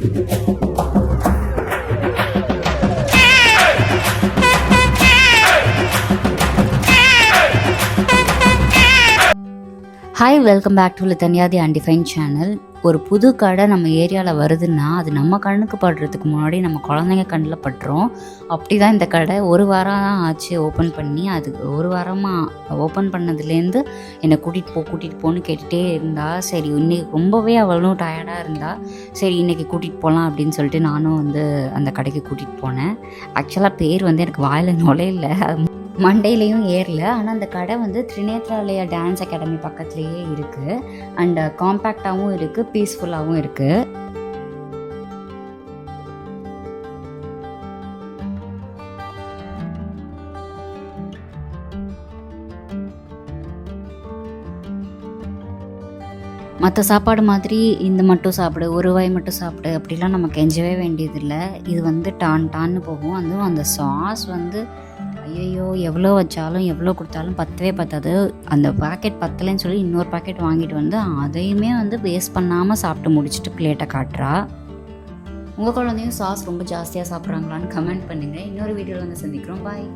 Hi welcome back to లతన్యాది and define channel ஒரு புது கடை நம்ம ஏரியாவில் வருதுன்னா அது நம்ம கண்ணுக்கு படுறதுக்கு முன்னாடி நம்ம குழந்தைங்க கண்ணில் பட்டுரும். அப்படி தான் இந்த கடை. ஒரு வாரம் தான் ஆச்சு ஓப்பன் பண்ணி. அது ஒரு வாரமாக ஓப்பன் பண்ணதுலேருந்து என்னை கூட்டிகிட்டு போ கூட்டிகிட்டு போன்னு கேட்டுகிட்டே இருந்தா சரி இன்னைக்கு ரொம்பவே அவளும் டயர்டாக இருந்தா சரி இன்றைக்கி கூட்டிகிட்டு போகலாம் அப்படின்னு சொல்லிட்டு நானும் வந்து அந்த கடைக்கு கூட்டிகிட்டு போனேன். ஆக்சுவலாக பேர் வந்து எனக்கு வாயில் நுழையில. மண்டையிலையும் ஏறல. ஆனால் அந்த கடை வந்து திரிநேத்ராலயா டான்ஸ் அகாடமி பக்கத்துலேயே இருக்குது அண்ட் காம்பேக்டாகவும் இருக்குது பீஸ்ஃபுல்லாகவும் இருக்குது மற்ற சாப்பாடு மாதிரி இந்த மட்டும் சாப்பிடு ஒரு வாய் மட்டும் சாப்பிடு அப்படிலாம் நம்ம கெஞ்சவே வேண்டியதில்லை. இது வந்து டான் டான்னு போகும். அதுவும் அந்த சாஸ் வந்து ஐயோ எவ்வளோ வச்சாலும் எவ்வளோ கொடுத்தாலும் பத்தவே பத்தாது. அந்த பாக்கெட் பத்தலைன்னு சொல்லி இன்னொரு பாக்கெட் வாங்கிட்டு வந்து அதையுமே வந்து வேஸ்ட் பண்ணாமல் சாப்பிட்டு முடிச்சுட்டு பிளேட்டை காட்டுறா. உங்கள் குழந்தையும் சாஸ் ரொம்ப ஜாஸ்தியாக சாப்பிட்றாங்களான்னு கமெண்ட் பண்ணுங்கள் இன்னொரு வீடியோவில் வந்து சந்திக்கிறோம். பாய்